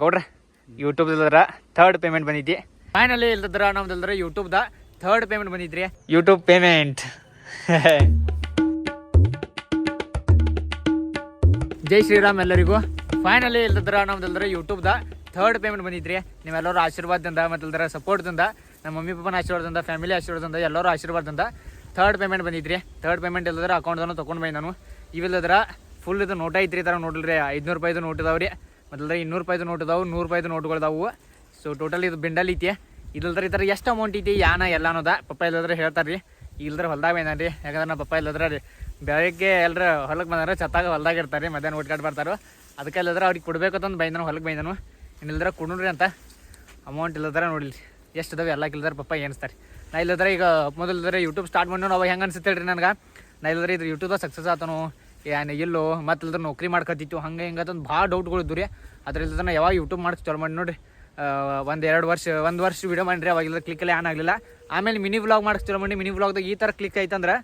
ಗೌಡ್ರೆ ಯೂಟ್ಯೂಬ್ ಇಲ್ಲದ್ರ third payment ಬಂದಿದ್ದಿ. ಫೈನಲಿ ಇಲ್ದ್ರ ನಮ್ದಲ್ದ್ರ ಯೂಟ್ಯೂಬ್ದ ಥರ್ಡ್ ಪೇಮೆಂಟ್ ಬಂದಿದ್ರಿ. ಯೂಟ್ಯೂಬ್ ಪೇಮೆಂಟ್ ಜೈ ಶ್ರೀರಾಮ್ ಎಲ್ಲರಿಗೂ. ಫೈನಲಿ ಇಲ್ಲದ್ರ ನಮ್ದಲ್ದ್ರ ಯೂಟ್ಯೂಬ್ದ ಥರ್ಡ್ ಪೇಮೆಂಟ್ ಬಂದಿದ್ರಿ. ನೀವೆಲ್ಲರೂ ಆಶೀರ್ವಾದದಿಂದ ಮತ್ತಲ್ದ್ರ ಸಪೋರ್ಟ್ದಿಂದ ನಮ್ಮ ಮಮ್ಮಿ ಪಪ್ಪನ ಆಶೀರ್ವಾದದಿಂದ ಫ್ಯಾಮಿಲಿ ಆಶೀರ್ವಾದದಿಂದ ಎಲ್ಲರೂ ಆಶೀರ್ವಾದದಿಂದ ಥರ್ಡ್ ಪೇಮೆಂಟ್ ಬಂದಿದ್ರಿ. ಥರ್ಡ್ ಪೇಮೆಂಟ್ ಇಲ್ಲದ್ರೆ ಅಕೌಂಟ್ದನ್ನು ತೊಗೊಂಡು ಬಂದು ನಾನು. ಇವಿಲ್ಲದ್ರ ಫುಲ್ ಇದು ನೋಟ ಐತ್ರಿ ತರ ನೋಡಿಲ್ರಿ. ಐದುನೂರು ರೂಪಾಯಿದು ನೋಟ್ ಮತ್ತಲ್ದ್ರ ಇನ್ನೂರು ರೂಪಾಯಿದು ನೋಟ್ ಇದಾವೆ ನೂರು ರೂಪಾಯಿದು ನೋಟ್ಗಳು ಸೊ ಟೋಟಲ್ ಇದು ಬಿಂಡಲ್ ಐತಿ. ಇಲ್ಲದ್ರೆ ಈ ಥರ ಎಷ್ಟು ಅಮೌಂಟ್ ಐತಿ, ಯಾನ, ಎಲ್ಲ ಅನ್ನೋದ ಪಪ್ಪ ಇಲ್ಲದ್ರೆ ಹೇಳ್ತಾರೆ ರೀ ಇಲ್ಲದ್ರೆ ಹೊಲ್ದಾಗ ಬಂದಾನ ರೀ ಯಾಕಂದ್ರೆ ನಮ್ಮ ಪಪ್ಪ ಇಲ್ಲದ್ರೆ ರೀ ಬೆಳಗ್ಗೆ ಎಲ್ಲರ ಹೊಲಕ್ಕೆ ಬಂದರೆ ಚತ್ತಾಗ ಹೊಲ್ದಾಗ ಇರ್ತಾರೆ ರೀ ಮಧ್ಯಾಹ್ನ ಊಟಗಾಡ್ ಬರ್ತಾರೋ. ಅದಕ್ಕೆ ಇಲ್ಲದ್ರೆ ಅವ್ರಿಗೆ ಕೊಡಬೇಕು ಅಂತ ಬೈದನು ಹೊಲಕ್ಕೆ ಬೈದನು. ಇಲ್ಲದ್ರೆ ಕೊಡ್ರಿ ಅಂತ ಅಮೌಂಟ್ ಇಲ್ಲದ್ರೆ ನೋಡಿಲ್ರಿ. ಎಷ್ಟು ಅದಾವೆ ಎಲ್ಲ ಕಿಲ್ದ್ರೆ ಪಪ್ಪ ಏನಿಸ್ತಾರೆ ನಾ ಇಲ್ಲದ್ರೆ ಈಗ ಮೊದಲಿದ್ರೆ ಯೂಟ್ಯೂಬ್ ಸ್ಟಾರ್ಟ್ ಮಾಡಿ ಅವಾಗ ಹೆಂಗೆ ಅನ್ಸುತ್ತೆ ರೀ ನನಗೆ? ನಾ ಇಲ್ಲದ್ರೆ ಇದು ಯೂಟ್ಯೂಬ್ದಾಗ ಸಕ್ಸಸ್ ಆತನು. ಏನು ಇಲ್ಲೋ ಮತ್ತೆ ಇಲ್ದ್ರ ನೌಕರಿ ಮಾಡ್ಕೊತಿತ್ತು ಹಂಗೆ ಹಿಂಗೆ ಅದೊಂದು ಭಾಳ ಡೌಟ್ಗಳು ಇದ್ದು ರೀ. ಅದ್ರ ನಾ ಯಾವಾಗ ಯೂಟ್ಯೂಬ್ ಮಾಡಕ್ಕೆ ಚಾಲು ಮಾಡಿ ನೋಡಿ ಒಂದು ಎರಡು ವರ್ಷ, ಒಂದು ವರ್ಷ ವಿಡಿಯೋ ಮಾಡಿರಿ ಅವಾಗಿಲ್ಲ ಕ್ಲಿಕ್ ಕ್ಲಿಕ್ಕಲ್ಲಿ ಆನ್ ಆಗಲಿಲ್ಲ. ಆಮೇಲೆ ಮಿನಿ ವ್ಲಾಗ್ ಮಾಡಕ್ಕೆ ಚಾಲು ಮಾಡಿ ಮಿನಿ ವ್ಲಾಗ್ದಾಗ ಈ ಥರ ಕ್ಲಿಕ್ ಆಯ್ತಂದ್ರೆ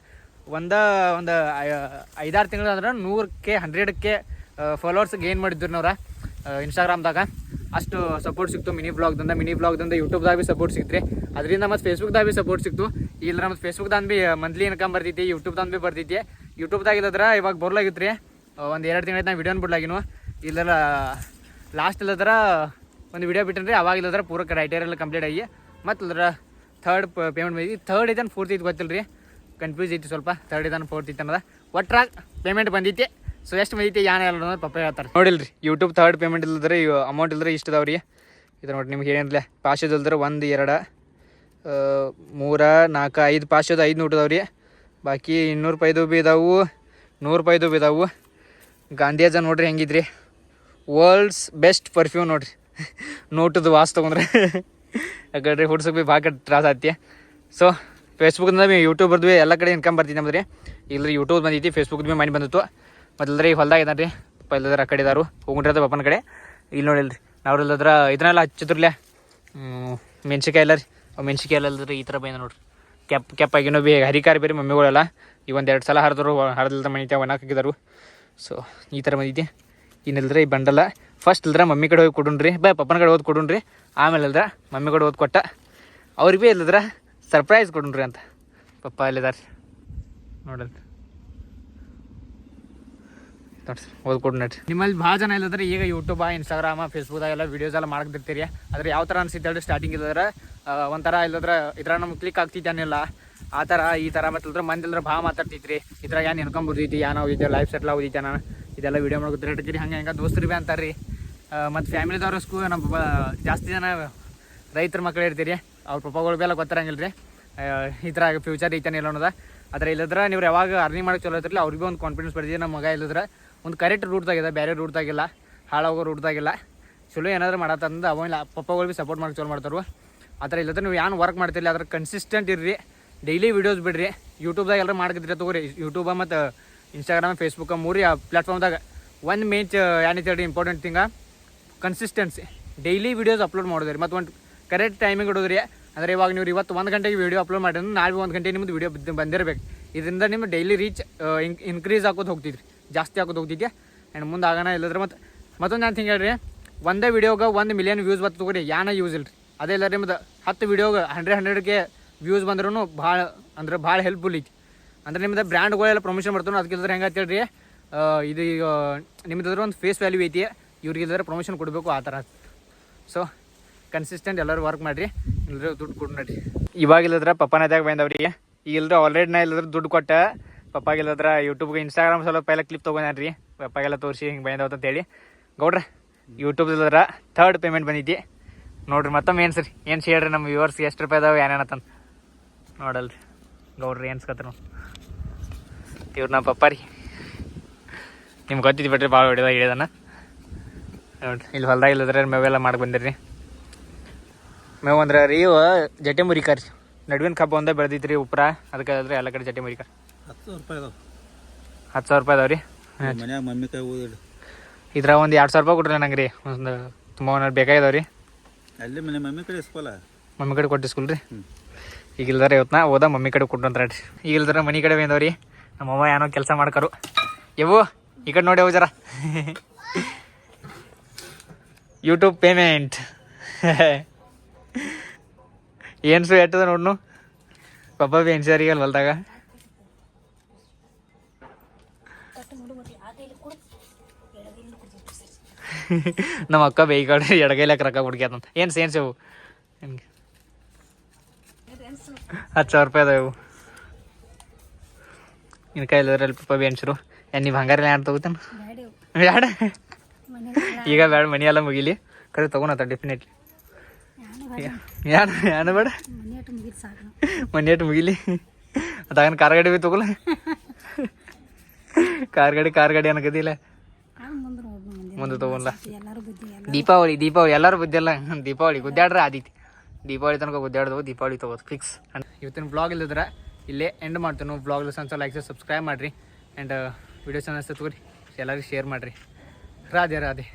ಒಂದ, ಒಂದು ಐದಾರು ತಿಂಗಳು ಅಂದ್ರೆ ನೂರಕ್ಕೆ ಹಂಡ್ರೆಡಕ್ಕೆ ಫಾಲೋವರ್ಸ್ ಗೇನ್ ಮಾಡಿದ್ರು ನೋರ ಇನ್ಸ್ಟಾಗ್ರಾಮ್ದಾಗ ಅಷ್ಟು ಸಪೋರ್ಟ್ ಸಿಕ್ತು ಮಿನಿ ಬ್ಲಾಗ್ದಿಂದ ಮಿನಿ ಬ್ಲಾಗ್ದಿಂದ ಯೂಟ್ಯೂಬ್ದಾಗ ಭೀ ಸಪೋರ್ಟ್ ಸಿಕ್ತ್ರಿ ಅದರಿಂದ ಮತ್ತು ಫೇಸ್ಬುಕ್ದಾಗ ಭೀ ಸಪೋರ್ಟ್ ಸಿಕ್ತು. ಇಲ್ಲ ಮತ್ತು ಫೇಸ್ಬುಕ್ದಾಗ ಭೀ ಮಂತ್ಲಿ ಇನ್ಕಮ್ ಬರ್ತೈತಿ ಯೂಟ್ಯೂಬ್ದಾಗ ಭೀ ಬರ್ತೈತಿ. ಯೂಟ್ಯೂಬ್ದಾಗ ಇದ್ರ ಇವಾಗ ಬರ್ಲಾಗಿತ್ತು ರೀ ಒಂದು ಎರಡು ತಿಂಗಳ ನಾವು ವಿಡಿಯೋನ ಬಿಡ್ಲಾಗಿನ. ಇಲ್ಲೆಲ್ಲ ಲಾಸ್ಟ್ ಇಲ್ಲದ್ರ ಒಂದು ವಿಡಿಯೋ ರೀ ಅವಾಗ ಇಲ್ಲದ್ರ ಪೂರ ಕ್ರೈಟೇರಿಯಲ್ ಕಂಪ್ಲೀಟ್ ಆಗಿ. ಮತ್ತು ಇಲ್ಲದ್ರ ಥರ್ಡ್ ಪೇಮೆಂಟ್ ಮಾಡಿ ಥರ್ಡ್ ಇದನ್ನು ಫೋರ್ತ್ ಇತ್ತು ಗೊತ್ತಿಲ್ಲ ರೀ ಕನ್ಫ್ಯೂಸ್ ಐತಿ ಸ್ವಲ್ಪ. ಥರ್ಡ್ ಇದನ್ನು ಫೋರ್ತ್ ಇತ್ತು ಅನ್ನೋದ. ಒಟ್ರಾಗ ಪೇಮೆಂಟ್ ಬಂದೈತಿ. ಸೊ ಎಷ್ಟು ಬಂದೈತಿ ಯಾನ ಎಲ್ಲ ಅನ್ನೋದು ಪಪ್ಪ ಹೇಳ್ತಾರೆ. ನೋಡಿಲ್ರಿ ಯೂಟ್ಯೂಬ್ ಥರ್ಡ್ ಪೇಮೆಂಟ್ ಇಲ್ಲದ್ರೆ ಅಮೌಂಟ್ ಇಲ್ಲದ್ರೆ ಇಷ್ಟು ರೀ ಇದು ನೋಡಿ ನಿಮ್ಗೆ ಏನಿಲ್ಲ ಪಾಶದ ಇಲ್ದ್ರೆ ಒಂದು, ಎರಡು ಮೂರು, ನಾಲ್ಕು, ಐದು, ಪಾಶದ ಐದು ನೋಟ್ ಅದಾವ್ರಿ. ಬಾಕಿ ಇನ್ನೂರು ರೂಪಾಯಿದು ಭೀ ಇದಾವು. ನೂರು ರೂಪಾಯಿದು ಭೀ ಇದಾವು. ಗಾಂಧಿಯಜ ನೋಡ್ರಿ ಹೆಂಗಿದ್ರಿ. ವರ್ಲ್ಡ್ಸ್ ಬೆಸ್ಟ್ ಪರ್ಫ್ಯೂಮ್ ನೋಡ್ರಿ. ನೋಟದ ವಾಸ್ ತೊಗೊಂಡ್ರೆ. ಯಾಕಂದ್ರೆ ಹುಡ್ಸಕ್ಕೆ ಭೀ ಭಾಳ ತ್ರಾಸ ಆತಿ ಸೊ ಫೇಸ್ಬುಕ್ದಿಂದ ಬಿ ಯೂಟ್ಯೂಬರ್ದು ಭೀ ಎಲ್ಲ ಕಡೆ ಇನ್ಕಮ್ ಬರ್ತಿದ್ದೆ ನಮ್ದು ರೀ ಇಲ್ಲರಿ ಯೂಟ್ಯೂಬ್ ಬಂದೈತಿ ಫೇಸ್ಬುಕ್ ಭೀ ಮಾಡಿ ಬಂದಿತ್ತು. ಮೊದಲ್ರಿ ಹೊಲ್ದಾಗ ಇದ್ದಾನೆ ರೀ ಪಪ್ಪ ಇಲ್ಲದ್ರ ಆ ಕಡೆ ಇದಾರು. ಅದ ಪಪ್ಪನ ಕಡೆ. ಇಲ್ಲಿ ನೋಡಿಲ್ರಿ. ನಾವು ಇಲ್ಲದ್ರ ಇದನ್ನೆಲ್ಲ ಹಚ್ಚಿದ್ರಲ್ಲೇ ಮೆಣ್ಸಿಕಾಯಿ ಎಲ್ಲ ರೀ ಮೆಣ್ಸಿಕಾಯಿ ಎಲ್ಲ ಈ ಥರ ಬೈದ ನೋಡ್ರಿ. ಕೆಪ್ ಕೆಪ್ ಆಗಿನೋ ಭೀ ಹರಿಕಾರಿ ಬೇರೆ ಮಮ್ಮಿಗಳೆಲ್ಲ ಈ ಒಂದು ಎರಡು ಸಲ ಹರಿದ್ರು, ಹರಿದಿಲ್ದ ಮನೆ ಒಣ ಹಾಕಿದಾರು ಸೊ ಈ ಥರ ಬಂದಿದ್ದೆ. ಇನ್ನಿಲ್ದ್ರೆ ಈ ಬಂಡಲ್ಲ ಫಸ್ಟ್ ಇಲ್ದ್ರೆ ಮಮ್ಮಿ ಕಡೆ ಹೋಗಿ ಕೊಡೋಣ್ರಿ ಬಾ ಪಪ್ಪನ ಕಡೆ ಓದ್ ಕೊಡುಣ್ರಿ ಆಮೇಲೆ ಇಲ್ದ್ರೆ ಮಮ್ಮಿ ಕಡೆ ಓದ್ ಕೊಟ್ಟ ಅವ್ರಿಗೆ ಭೀ ಇಲ್ಲದ್ರೆ ಸರ್ಪ್ರೈಸ್ ಕೊಡೋಣ್ರಿ ಅಂತ. ಪಪ್ಪ ಅಲ್ಲಿದ್ದಾರೆ ನೋಡಲ್ರಿ. ನೋಡ್ರಿ ಓದ್ಕೊಡ್ ನಡ್ರಿ. ನಿಮ್ಮಲ್ಲಿ ಭಾಳ ಜನ ಇಲ್ಲದ್ರೆ ಈಗ ಯೂಟ್ಯೂಬ್ ಇನ್ಸ್ಟಾಗ್ರಾಮ ಫೇಸ್ಬುಕ್ದಾಗ ಎಲ್ಲ ವೀಡಿಯೋಸ್ ಎಲ್ಲ ಮಾಡಕ್ತಿರ್ತೀರಿ ಆದ್ರೆ ಯಾವ ಥರ ಅನ್ಸಿತ್ತು ಹೇಳಿ ಸ್ಟಾರ್ಟಿಂಗ್ ಇಲ್ಲದ್ರೆ ಒಂಥರ ಇಲ್ಲದ್ರೆ ಇದ್ರ ನಮ್ಗೆ ಕ್ಲಿಕ್ ಆಗ್ತಿದ್ದಾನಿಲ್ಲ ಆ ಥರ ಈ ಥರ ಮತ್ತಲ್ದ್ರೆ ಮಂದಿಲ್ದ್ರೆ ಭಾಳ ಮಾತಾಡ್ತಿದ್ರಿ. ಇದ್ರಾಗ ಏನು ಇನ್ಕಮ್ ಬರ್ದೈತಿ ಏನೋ ಇದೆ ಲೈಫ್ ಸೆಟ್ಲ್ ಓದಿದ್ದೆ ನಾನು ಇದೆಲ್ಲ ವೀಡಿಯೋ ಮಾಡ್ಕೊತಿರ್ತೀರಿ ಹಂಗೆ ಹಂಗೆ ದೋಸ್ತರು ಭೀ ಅಂತಾರೆ ಮತ್ತು ಫ್ಯಾಮಿಲಿದವ್ರು ಸ್ಕೂ ನಮ್ಮ ಜಾಸ್ತಿ ಜನ ರೈತರ ಮಕ್ಕಳು ಇರ್ತೀರಿ. ಅವ್ರ ಪಪ್ಪಗಳು ಭೀ ಎಲ್ಲ ಗೊತ್ತಿರಂಗಿಲ್ಲ ರೀ ಈ ಥರ ಫ್ಯೂಚರ್ ಇಲ್ಲ ಅನ್ನೋದ. ಆದರೆ ಇಲ್ಲದ್ರೆ ನೀವು ಯಾವಾಗ ಅರ್ನಿಂಗ್ ಮಾಡಕ್ಕೆ ಚಲೋ ಐತಿರಲ್ಲ ಅವ್ರಿಗೆ ಒಂದು ಕಾನ್ಫಿಡೆನ್ಸ್ ಬರ್ದಿದೆ ನಮ್ಮ ಮಗ ಇಲ್ಲದ್ರೆ ಒಂದು ಕರೆಕ್ಟ್ ರೂಟ್ದಾಗಿದೆ ಬೇರೆ ರೂಟ್ದಾಗಿಲ್ಲ ಹಾಳಾಗೋ ರೂಟ್ದಾಗಿಲ್ಲ ಚಲೋ ಏನಾದರೂ ಮಾಡತ್ತಂದ ಅವೆಲ್ಲ ಪಪ್ಪಗಳು ಭೀ ಸಪೋರ್ಟ್ ಮಾಡಕ್ಕೆ ಚಲೋ ಮಾಡ್ತಾರೆ ಆ ಥರ ಇಲ್ಲದ್ರೆ ನೀವು ಏನು ವರ್ಕ್ ಮಾಡ್ತಿರಲಿಲ್ಲ ಅದ್ರ ಕನ್ಸಿಸ್ಟೆಂಟ್ ಇರ್ರಿ. ಡೈಲಿ ವೀಡಿಯೋಸ್ ಬಿಡ್ರಿ. ಯೂಟ್ಯೂಬ್ದಾಗ ಎಲ್ಲರೂ ಮಾಡ್ಕಿದ್ರೆ ತಗೋರಿ. ಯೂಟ್ಯೂಬ ಮತ್ತು ಇನ್ಸ್ಟಾಗ್ರಾಮ್ ಫೇಸ್ಬುಕ್ ಮೂರಿ ಆ ಪ್ಲಾಟ್ಫಾರ್ಮ್ದಾಗ ಒಂದು ಮೇನ್ ಏನೈತೆ ಹೇಳಿ important thing consistency daily videos upload ಮಾಡೋದ್ರಿ. ಮತ್ತು ಒಂದು ಕರೆಕ್ಟ್ ಟೈಮಿಂಗ್ ಇಡೋದ್ರಿ. ಅಂದರೆ ಇವಾಗ ನೀವು ಇವತ್ತು ಒಂದು ಗಂಟೆಗೆ ವೀಡಿಯೋ ಅಪ್ಲೋಡ್ ಮಾಡಿದ್ರೆ ನಾಳೆ ಒಂದು ಗಂಟೆ ನಿಮ್ಮದು ವೀಡಿಯೋ ಬಂದಿರಬೇಕು. ಇದರಿಂದ ನಿಮ್ಮ ಡೈಲಿ ರೀಚ್ ಇನ್ಕ್ರೀಸ್ ಆಗೋದು ಹೋಗ್ತಿದ್ರಿ. ಜಾಸ್ತಿ ಆಗೋದು ಹೋಗ್ತಿದ್ಯಾ? ಆ್ಯಂಡ್ ಮುಂದೆ ಆಗೋಣ ಇಲ್ಲದ್ರೆ ಮತ್ತೆ ಮತ್ತೊಂದು ನಾನು ಹಿಂಗೆ ಹೇಳ್ರಿ. ಒಂದೇ ವೀಡಿಯೋಗೆ ಒಂದು ಮಿಲಿಯನ್ ವ್ಯೂಸ್ ಬರ್ತದೆ ತಗೋರಿ. ಯಾನ ಯೂಸ್ ಇಲ್ರಿ. ಅದೇ ಇಲ್ಲ ನಿಮ್ದು ಹತ್ತು ವೀಡಿಯೋಗೆ ಹಂಡ್ರೆಡ್ ಹಂಡ್ರೆಡ್ಗೆ ವ್ಯೂಸ್ ಬಂದ್ರೂ ಭಾಳ ಅಂದ್ರೆ ಭಾಳ ಹೆಲ್ಪ್ಫುಲ್ ಐತಿ. ಅಂದ್ರೆ ನಿಮ್ದು ಬ್ರ್ಯಾಂಡ್ಗಳೆಲ್ಲ ಪ್ರಮೋಷನ್ ಅದಕ್ಕೆ ಇಲ್ಲದ್ರೆ ಹೆಂಗೆ ಹೇಳ್ರಿ? ಇದು ಈಗ ನಿಮ್ದು ಒಂದು ಫೇಸ್ ವ್ಯಾಲ್ಯೂ ಐತಿ. ಇವ್ರಿಗೆ ಇಲ್ಲದ್ರೆ ಪ್ರಮೋಷನ್ ಕೊಡಬೇಕು ಆ ಥರ ಸೊ ಕನ್ಸಿಸ್ಟೆಂಟ್ ಎಲ್ಲರೂ ವರ್ಕ್ ಮಾಡಿರಿ. ಇಲ್ಲದ್ರೆ ದುಡ್ಡು ಕೊಡ್ ನಡಿ. ಇವಾಗ ಇಲ್ಲದ್ರ ಪಪ್ಪನದಾಗ ಬಂದವ್ರಿಗೆ ಈಗ ಇಲ್ಲದ್ರೆ ಆಲ್ರೆಡಿ ನಾ ಇಲ್ಲದ್ರ ದುಡ್ಡು ಕೊಟ್ಟ ಪಪ್ಪಾಗಿಲ್ಲದ್ರ ಯೂಟ್ಯೂಬ್ಗೆ ಇನ್ಸ್ಟಾಗ್ರಾಮ್ ಸ್ವಲ್ಪ ಎಲ್ಲ ಕ್ಲಿಪ್ ತೊಗೊಂಡ್ರಿ ಪಪ್ಪಾಗೆಲ್ಲ ತೋರಿಸಿ ಹಿಂಗೆ ಬಂದವ ಅಂತ ಹೇಳಿ ಗೌಡ್ರ ಯೂಟ್ಯೂಬ್ ಇಲ್ಲದ್ರ ಥರ್ಡ್ ಪೇಮೆಂಟ್ ಬಂದಿದ್ದೆ ನೋಡ್ರಿ ಮತ್ತೊಮ್ಮೆ ಏನು ಸರಿ ಏನು ಹೇಳ್ರಿ ನಮ್ಮ ವ್ಯೂವರ್ಸ್ ಎಷ್ಟು ರೂಪಾಯಿ ಅದಾವೆ ಏನೇನತ್ತಂತ ನೋಡಲ್ರಿ. ಗೌಡ್ರಿ ಏನ್ಸ್ಕತ್ರ ಇವ್ರು ನಮ್ಮ ಪಪ್ಪ ರೀ. ನಿಮ್ಗೆ ಗೊತ್ತಿದ್ದು ಬಿಟ್ರಿ ಭಾಳ ಹೊಡೆದಾಗ ಹೇಳಿದಾನ. ನೋಡ್ರಿ, ಇಲ್ಲಿ ಹೊಲ್ದಾಗ ಇಲ್ಲದ್ರೆ ಮೇವೆಲ್ಲ ಮಾಡಿ ಬಂದಿರಿ ಮೇವು ಅಂದ್ರೆ ರೀ ಇವ ಜಟೆ ಮುರಿಕಾರಿ ನಡುವಿನ ಕಬ್ಬ ಒಂದೇ ರೀ ಉಪ್ರ ಅದಕ್ಕೆ ಅದ್ರೆ ಎಲ್ಲ ಕಡೆ ಜಟೆ ಮುರಿಕಾರಿ ಹತ್ತು ಸಾವಿರ ರೂಪಾಯಿ ಅದಾವ. ಹತ್ತು ಸಾವಿರ ರೂಪಾಯಿ ಅದಾವ್ರಿ ಮನ್ಯಾಗ ಮಮ್ಮಿ ಕೈ ಇದ್ರ ಒಂದು ಎರಡು ಸಾವಿರ ರೂಪಾಯಿ ಕೊಟ್ರಿ ನಂಗೆ ರೀ. ಒಂದು ತುಂಬ ಒಂದು ಅಲ್ಲಿ ಮನೆ ಮಮ್ಮಿ ಕಡೆ ಇಸ್ಕೊಲ್ಲ ಮಮ್ಮಿ ಕಡೆ ಕೊಟ್ಟಿಸ್ಕುಲ್ ರೀ. ಹ್ಞೂ ಈಗ ಇಲ್ದಾರ ಇವತ್ತನ್ನ ಹೋದ ಮಮ್ಮಿ ಕಡೆ ಕೊಟ್ಟು ಅಂತ ರೀ ಈಗ ಇಲ್ದಾರ ಮನೆ ಕಡೆ ಬಂದವ್ರಿ ನಮ್ಮಮ್ಮ ಏನೋ ಕೆಲಸ ಮಾಡ್ಕರು. ಯವ್ವ ಈ ಕಡೆ ನೋಡಿ ಜರ ಯೂಟ್ಯೂಬ್ ಪೇಮೆಂಟ್ ಏನು ಸು ಎಟ್ಟದ ನೋಡ್ನು? ಪಪ್ಪ ಬಿ ಎನ್ಸರಿಗಲ್ ಹೊಲ್ದಾಗ. ನಮ್ಮ ಅಕ್ಕ ಬೇಯ್ಕಾಡ್ರಿ ಎಡಗೈಲಕ್ಕೆ ರೊಕ್ಕ ಹುಡ್ಕ್ಯಾತಂತ ಏನು ಸೇನ್ಸ್ ಇವು ಹತ್ತು ಸಾವಿರ ರೂಪಾಯಿ ಅದಾವು. ನಿನ್ನ ಕೈಲಿದ್ರಲ್ಲಿ ಪಪ್ಪ ಬಿ ಎನ್ಸರು ಏನು ನೀವು ಹಂಗಾರೆ ಯಾರು ತಗೋತಾನ? ಬ್ಯಾಡ ಈಗ ಬೇಡ ಮನಿ ಎಲ್ಲ ಮುಗಿಲಿ. ಕರೆ ತಗೋಣತ್ತ ಡೆಫಿನೆಟ್ಲಿ ಯಾರು ಯಾನು ಬೇಡ. ಮನಿ ಅಟ್ಟು ಮುಗಿಲಿ. ಅದಾಗನ ಕಾರ್ ಗಾಡಿ ಬಿ ತಗೋಲ. ಕಾರ್ ಗಾಡಿ ಕಾರ್ ಗಾಡಿ ಅನ್ಕದಿಲ್ಲ ಮುಂದೆ ತಗೋಲ್ಲ ದೀಪಾವಳಿ ದೀಪಾವಳಿ ಎಲ್ಲರೂ ಬುದ್ಧಿಲ್ಲ ದೀಪಾವಳಿ ಗುದ್ದಾಡ್ರ ಆದಿತಿ ದೀಪಾವಳಿ ತನಕ ಗುದ್ದಾಡ್ದವು ದೀಪಾವಳಿ ತಗೋದು ಫಿಕ್ಸ್ ಇವತ್ತಿನ ಬ್ಲಾಗ್ ಇಲ್ಲದ್ರ ಇಲ್ಲೇ ಎಂಡ್ ಮಾಡ್ತೀನಿ. ಬ್ಲಾಗ್ ಲೈಕ್ಸ್ ಲೈಕ್ ಸಬ್ಸ್ಕ್ರೈಬ್ ಮಾಡಿರಿ. ಆ್ಯಂಡ್ ವಿಡಿಯೋ ಚೆನ್ನಾಗಿ ತಗೋರಿ. ಎಲ್ಲರಿಗೂ ಶೇರ್ ಮಾಡಿರಿ. ರಾಧೆ ರಾಧೆ.